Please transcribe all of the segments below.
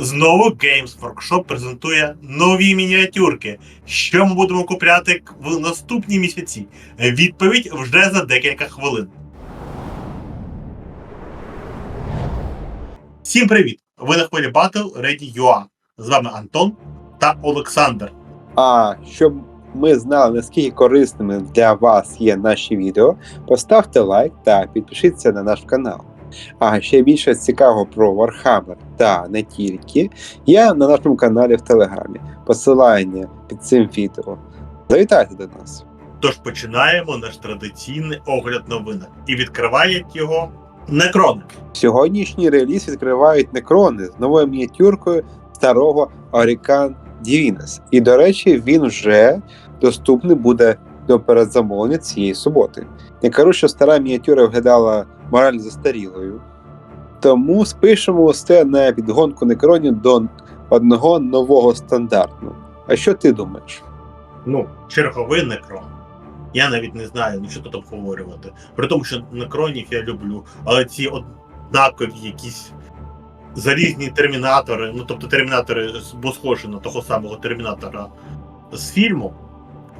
Знову Games Workshop презентує нові мініатюрки. Що ми будемо купляти в наступні місяці? Відповідь вже за декілька хвилин. Всім привіт! Ви на хвилі Battle Ready.ua. З вами Антон та Олександр. А щоб ми знали, наскільки корисними для вас є наші відео, поставте лайк та підпишіться на наш канал. А ще більше цікавого про Warhammer та не тільки є на нашому каналі в Телеграмі. Посилання під цим відео. Завітайте до нас. Тож починаємо наш традиційний огляд новин. І відкриває його Некроник. Сьогоднішній реліз відкривають некрони з новою мініатюркою старого Орікан Дівінес. І, до речі, він вже доступний буде до передзамовлення цієї суботи. Не кажу, що стара мініатюра виглядала морально застарілою. Тому спишемо усе на підгонку некронів до одного нового стандарту. А що ти думаєш? Ну, черговий некрон. Я навіть не знаю, ну що тут обговорювати. При тому, що некронів я люблю, але ці однакові якісь залізні термінатори, ну тобто термінатори, бо схожі на того самого термінатора з фільму.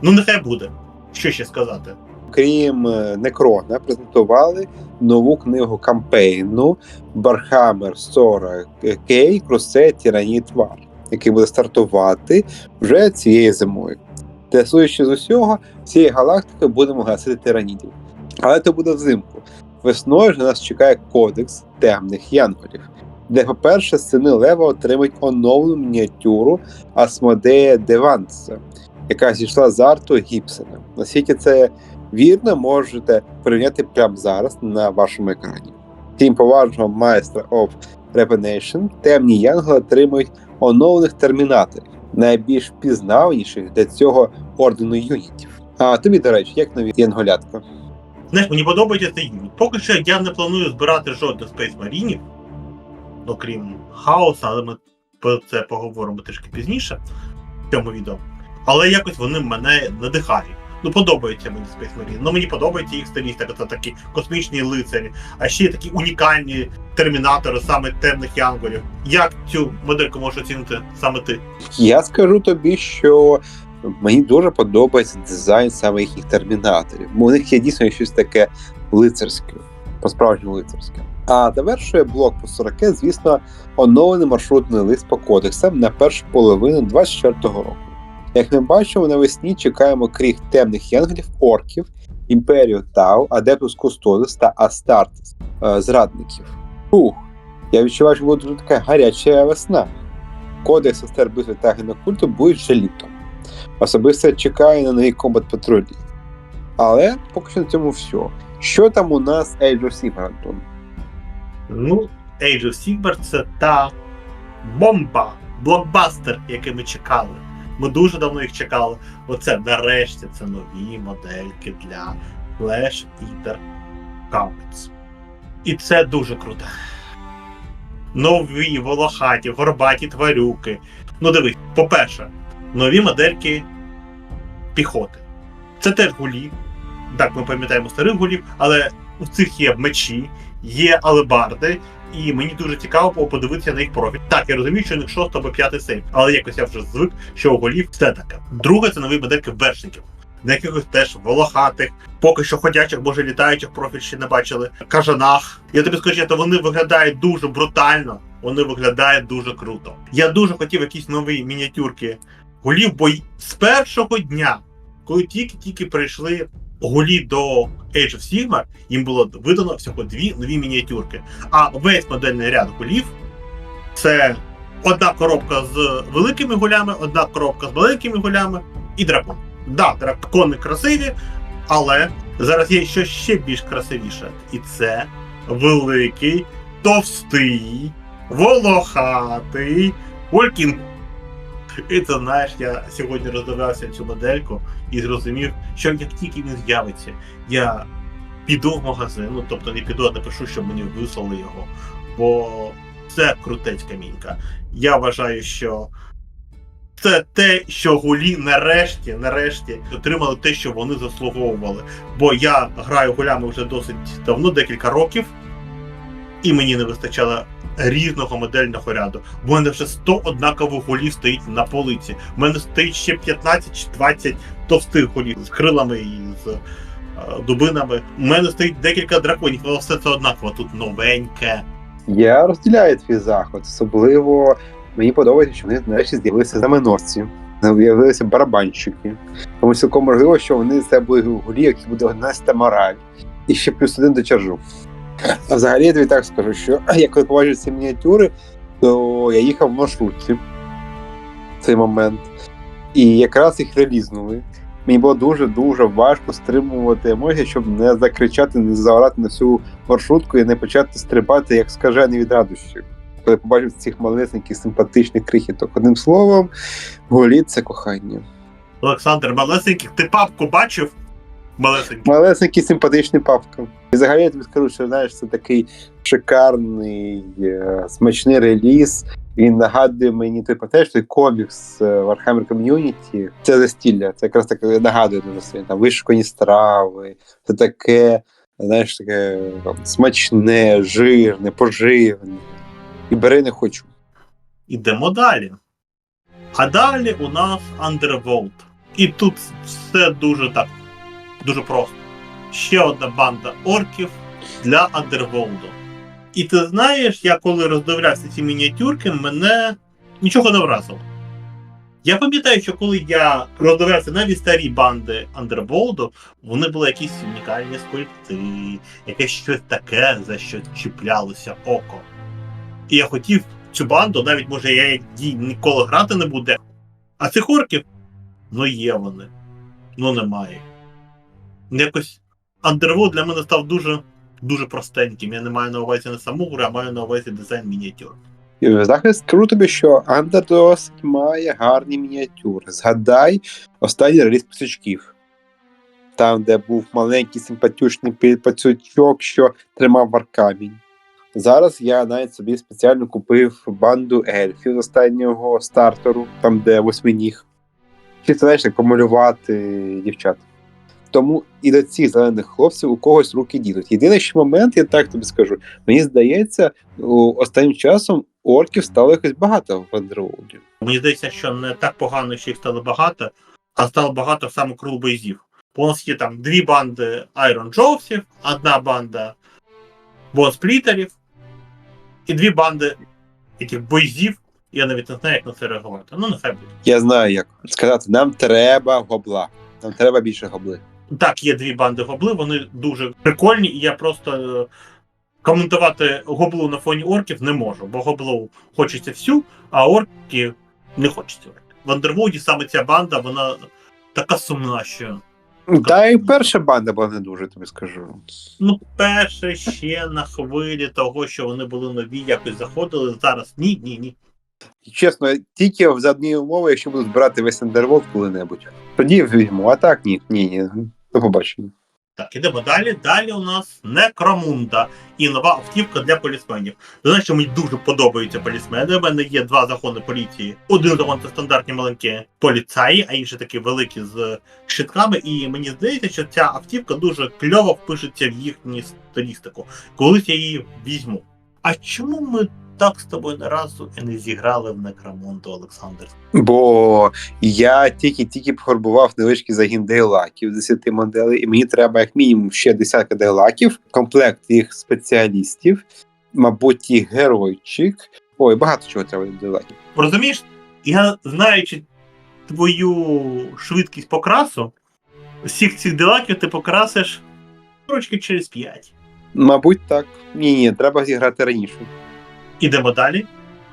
Ну, нехай буде. Що ще сказати? Крім е, Некрона, презентували нову книгу кампейну Бархамер 40 Кей Крусе Тіраніт Вар, який буде стартувати вже цієї зимою. Де, судячи з усього, цієї галактики будемо гасити тиранідів. Але це буде взимку. Весною ж на нас чекає кодекс темних янголів, де, по-перше, сини Лева отримають оновлену мініатюру Асмодея Деванса, яка зійшла з арту Гібсона. Наскільки це вірно, можете порівняти прямо зараз на вашому екрані. Крім поважного майстра of Revenation, темні янголи отримують оновлених термінаторів, найбільш впізнавніших для цього ордену юнітів. А тобі, до речі, як нові янголятка? Знаєш, мені подобається цей юніт. Поки що я не планую збирати жодних Space Marine, окрім хаоса, але ми про це поговоримо трішки пізніше в цьому відео. Але якось вони мене надихають. Ну, подобається мені Space Marine. Ну мені подобається їх стилістика, це такі космічні лицарі, а ще такі унікальні термінатори, саме темних янголів. Як цю модельку можеш оцінити саме ти? Я скажу тобі, що мені дуже подобається дизайн саме їхніх термінаторів. У них є дійсно щось таке лицарське, по-справжньому лицарське. А завершує блок по 40, звісно, оновлений маршрутний лист по кодексам на першу половину 24-го року. Як ми бачимо, навесні чекаємо кріх темних янглів, орків, імперію Тау, Адептус Кустодис та Астартес зрадників. Ух, я відчуваю, що буде така гаряча весна. Кодекс Астер битви та генокульту будуть вже літом. Особисто чекаю на нові комбат патрулі. Але поки що на цьому все. Що там у нас Age of Sigmar, Антон? Ну, Age of Sigmar це та бомба, блокбастер, який ми чекали. Ми дуже давно їх чекали. Оце нарешті це нові модельки для Flash Eater Comets. І це дуже круто. Нові волохаті, горбаті тварюки. Ну дивись, по-перше, нові модельки піхоти. Це теж гулі. Так, ми пам'ятаємо старих гулів, але у цих є мечі, є алебарди, і мені дуже цікаво було подивитися на їх профіль. Так, я розумію, що у них 6 або 5 сейф, але якось я вже звик, що у голів все таке. Друге, це нові модельки вершників. На якихось теж волохатих, поки що ходячих, може літаючих профіль ще не бачили, кажанах. Я тобі скажу, що вони виглядають дуже брутально, вони виглядають дуже круто. Я дуже хотів якісь нові мініатюрки голів, бо й з першого дня, коли тільки-тільки прийшли гулі до Age of Sigmar, їм було видано всього дві нові мініатюрки. А весь модельний ряд гулів це одна коробка з великими гулями, одна коробка з маленькими гулями і дракон. Да, дракони красиві, але зараз є щось ще більш красивіше. І це великий, товстий, волохатий Волкінг. І це знаєш, я сьогодні роздивлявся цю модельку і зрозумів, що як тільки він з'явиться, я піду в магазин, ну тобто не піду, а напишу, щоб мені вислали його. Бо це крутецька мінька. Я вважаю, що це те, що гулі нарешті, нарешті отримали те, що вони заслуговували. Бо я граю гулями вже досить давно, декілька років, і мені не вистачало різного модельного ряду. У мене вже 100 однакових голів стоїть на полиці. У мене стоїть ще 15 чи 20 товстих голів з крилами і з е, дубинами. У мене стоїть декілька драконів, але все це однаково. Тут новеньке. Я розділяю твій заход. Особливо мені подобається, що вони нарешті з'явилися знаменосці. З'явилися барабанщики. Тому цілком можливо, що вони це були гулі, які буде 11 мораль. І ще плюс один до чаржу. Взагалі я тобі так скажу, що я коли побачив ці мініатюри, то я їхав в маршрутці в цей момент. І якраз їх релізнули. Мені було дуже-дуже важко стримувати емоції, щоб не закричати, не заорати на всю маршрутку і не почати стрибати як скажений від радощів. Коли побачив цих малесеньких симпатичних крихіток. Одним словом, голі це кохання. Олександр, малесеньких, ти папку бачив? Малесенький. Малесенький симпатичний папка. І взагалі я тобі скажу, що знаєш, це такий шикарний, е, смачний реліз. Він нагадує мені той про те, що той комікс е, Warhammer Community, це застілля, це якраз таке нагадує дуже сильно. Там вишукані страви, це таке, знаєш, таке там, смачне, жирне, поживне. І бери не хочу. Ідемо далі. А далі у нас Underworld. І тут все дуже так, дуже просто. Ще одна банда орків для Underworld. І ти знаєш, я коли роздивлявся ці мініатюрки, мене нічого не вразило. Я пам'ятаю, що коли я роздивлявся навіть старі банди Underworld, вони були якісь унікальні скульпти, якесь щось таке, за що чіплялося око. І я хотів цю банду, навіть може я її ніколи грати не буду. А цих орків, ну є вони. Ну немає. Якось Underworld для мене став дуже дуже простеньким. Я не маю на увазі не саму гру, а маю на увазі дизайн мініатюр. Захист скажу тобі, що Андер має гарні мініатюри. Згадай останній реліз пацючків. Там, де був маленький симпатючний пацючок, що тримав варкамінь. Зараз я навіть собі спеціально купив банду ельфів з останнього стартеру, там де восьминіг. Чи це знаєш, як помалювати дівчат. Тому і до цих зелених хлопців у когось руки ділять. Єдиний ще момент, я так тобі скажу, мені здається, останнім часом орків стало якось багато в Андерволді. Мені здається, що не так погано, що їх стало багато, а стало багато саме крул бойзів. Бо у нас є там дві банди Iron Джовсів, одна банда Бонсплітерів і дві банди яких бойзів. Я навіть не знаю, як на це реагувати. Ну, нехай буде. Я знаю, як сказати, нам треба гобла. Нам треба більше гобли. Так, є дві банди гобли, вони дуже прикольні, і я просто е, коментувати гоблу на фоні орків не можу, бо гоблу хочеться всю, а орки не хочеться. В Андервуді саме ця банда, вона така сумна, що Та і перша банда була не дуже, тобі скажу. ну, перше ще на хвилі того, що вони були нові, якось заходили. Зараз ні, ні, ні. Чесно, тільки за однієї умови, якщо буду збирати весь Андерволд коли-небудь. Тоді візьму, а так ні, ні, ні. До побачення. Так, ідемо далі. Далі у нас Некромунда і нова автівка для полісменів. Знаєш, що мені дуже подобаються полісмени. У мене є два загони поліції. Один загон це стандартні маленькі поліцаї, а інший такі великі з щитками. І мені здається, що ця автівка дуже кльово впишеться в їхню стилістику. Колись я її візьму. А чому ми так з тобою не разу і не зіграли в Некромунду, Олександр? Бо я тільки-тільки пофарбував невеличкий загін дейлаків 10 моделей, і мені треба як мінімум ще десятка дейлаків, комплект їх спеціалістів, мабуть, їх геройчик. Ой, багато чого треба дейлаків. Розумієш, я знаючи твою швидкість покрасу, всіх цих делаків ти покрасиш рочки через 5. Мабуть, так. Ні, ні, треба зіграти раніше. Ідемо далі.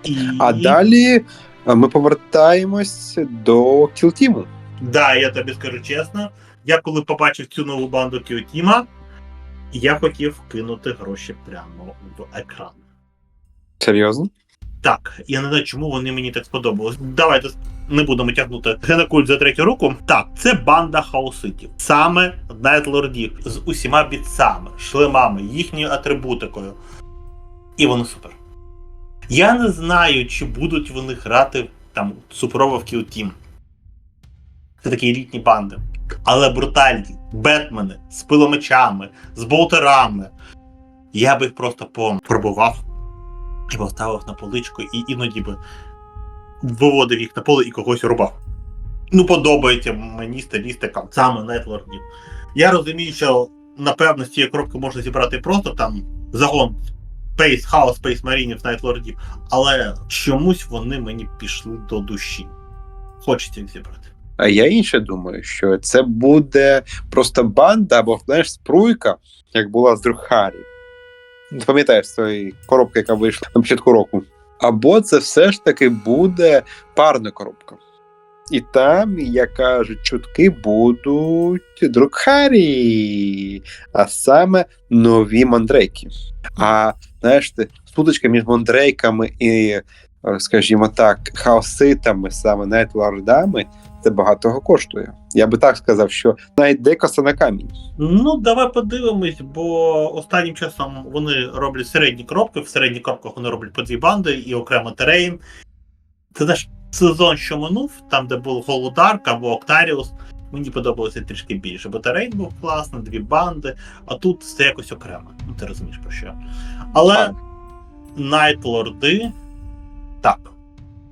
І... А далі ми повертаємось до кілтіму. Да, я тобі скажу чесно, я коли побачив цю нову банду Кіотіма, я хотів кинути гроші прямо в екран. Серйозно? Так, я не знаю, чому вони мені так сподобались. Давайте не будемо тягнути генокульт за третю руку. Так, це банда хаоситів. Саме найтлордів з усіма бітцями, шлемами, їхньою атрибутикою. І вони супер. Я не знаю, чи будуть вони грати там суперово в Kill Team. Це такі елітні банди. Але брутальні, бетмени з пиломечами, з болтерами. Я би їх просто попробував і поставив на поличку, і іноді би виводив їх на поле і когось рубав. Ну, подобається мені стилістика саме Нетлордів. Я розумію, що напевно з цієї коробки можна зібрати просто там загон Space House, Space Marines, Найтлордів, але чомусь вони мені пішли до душі. Хочеться їх зібрати. А я інше думаю, що це буде просто банда або знаєш, спруйка, як була з Друхарі. Пам'ятаєш цієї коробки, яка вийшла на початку року. Або це все ж таки буде парна коробка. І там, як кажуть, чутки будуть Друкхарі, а саме нові мандрейки. А знаєш, ти, сутичка між мандрейками і, е, скажімо так, хаоситами, саме найтлордами, це багатого коштує. Я би так сказав, що навіть декоса на камінь. Ну, давай подивимось, бо останнім часом вони роблять середні кропки. В середніх кропках вони роблять по дві банди і окремо терейн. Це наш сезон, що минув, там, де був Голодарк або Октаріус, мені подобалося трішки більше, бо терейн був класний, дві банди, а тут це якось окремо. Ну, ти розумієш про що. Але. Найтлорди. Так.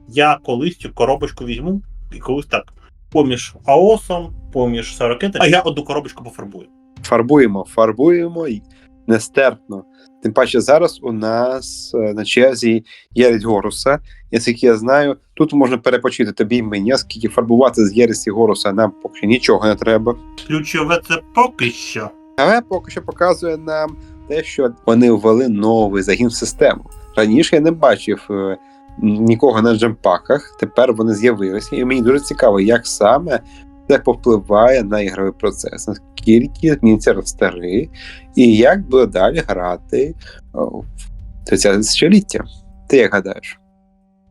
Я колись цю коробочку візьму і колись так. Поміж Аосом, поміж Сорокетом, а я одну коробочку пофарбую. Фарбуємо, фарбуємо і нестерпно. Тим паче зараз у нас е, на черзі Єресь Горуса. Наскільки я знаю, тут можна перепочити тобі і мені, оскільки фарбувати з Єресі Горуса нам поки нічого не треба. Ключове це поки що. Але поки що показує нам те, що вони ввели новий загін в систему. Раніше я не бачив е, нікого на джемпаках, тепер вони з'явилися, і мені дуже цікаво, як саме це повпливає на ігровий процес, наскільки зміниться ростери, і як буде далі грати в 30 століття. Ти як гадаєш?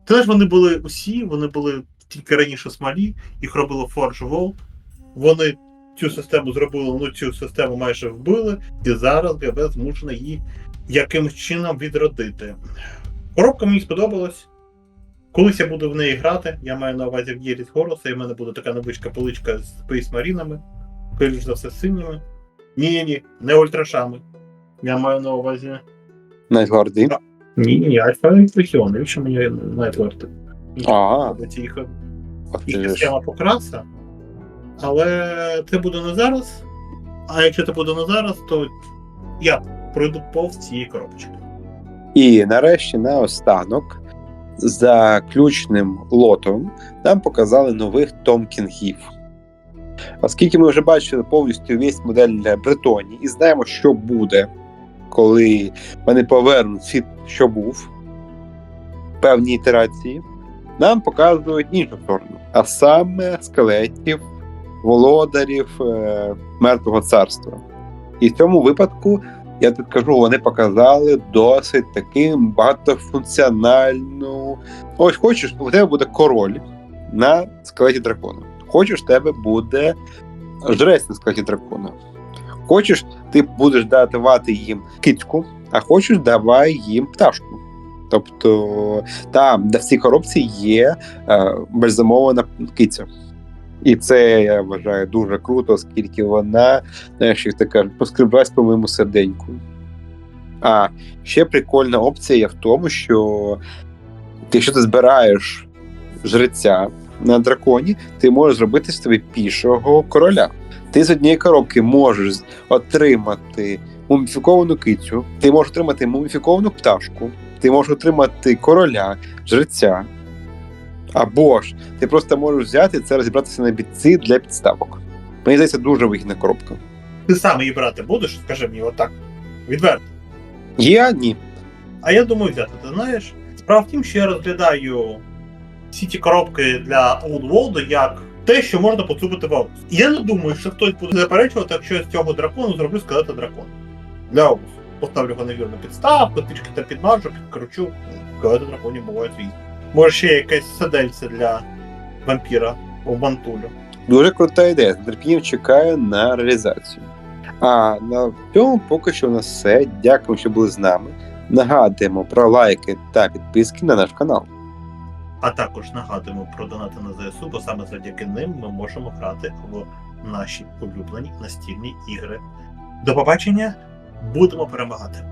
Ти вони були усі, вони були тільки раніше смалі, їх робило Forge World. Вони цю систему зробили, ну цю систему майже вбили, і зараз ГБ змушена її якимось чином відродити. Коробка мені сподобалась. Колись я буду в неї грати, я маю на увазі в Єріс Гороса, і в мене буде така невеличка поличка з Space Марінами, скоріш за все, синіми. Ні, ні, не ультрашами. Я маю на увазі. Найгорди? Ні, ні, Альфа Легіон, навіщо мені Бо їх, схема покраса. Але це буде не зараз. А якщо це буде не зараз, то я пройду повз цієї коробочки. І нарешті наостанок, за ключним лотом, нам показали нових Томкінгів. Оскільки ми вже бачили повністю весь модель для Бретонії і знаємо, що буде, коли вони повернуть світ, що був в певній ітерації, нам показують іншу сторону, а саме скелетів, володарів е, мертвого царства. І в цьому випадку я тут кажу, вони показали досить таки багатофункціональну. Ось хочеш, у тебе буде король на скелеті дракона. Хочеш, в тебе буде жрець на скелеті дракона. Хочеш, ти будеш давати їм кицьку, а хочеш, давай їм пташку. Тобто там, де в цій коробці є е, бальзамована киця. І це я вважаю дуже круто, оскільки вона, знаєш, як ти поскреблась по моєму серденьку. А ще прикольна опція є в тому, що якщо ти збираєш жреця на драконі, ти можеш зробити з тобі пішого короля. Ти з однієї коробки можеш отримати муміфіковану кицю, ти можеш отримати муміфіковану пташку, ти можеш отримати короля, жреця. Або ж ти просто можеш взяти це розібратися на бітці для підставок. Мені здається, дуже вигідна коробка. Ти сам її брати будеш, скажи мені отак. Відверто. Є ні. А я думаю взяти, ти знаєш. Справа в тім, що я розглядаю всі ті коробки для Old World як те, що можна поцупити в. І я не думаю, що хтось буде заперечувати, якщо я з цього дракону зроблю скелета дракона. Для ауксу. Поставлю його на вірну підставку, трішки та підмажу, підкручу. Скелети драконів бувають різні. Може ще якесь седельце для вампіра у мантулю. Дуже крута ідея. З нетерпінням чекаю на реалізацію. А на цьому поки що у нас все. Дякую, що були з нами. Нагадуємо про лайки та підписки на наш канал. А також нагадуємо про донати на ЗСУ, бо саме завдяки ним ми можемо грати в наші улюблені настільні ігри. До побачення! Будемо перемагати!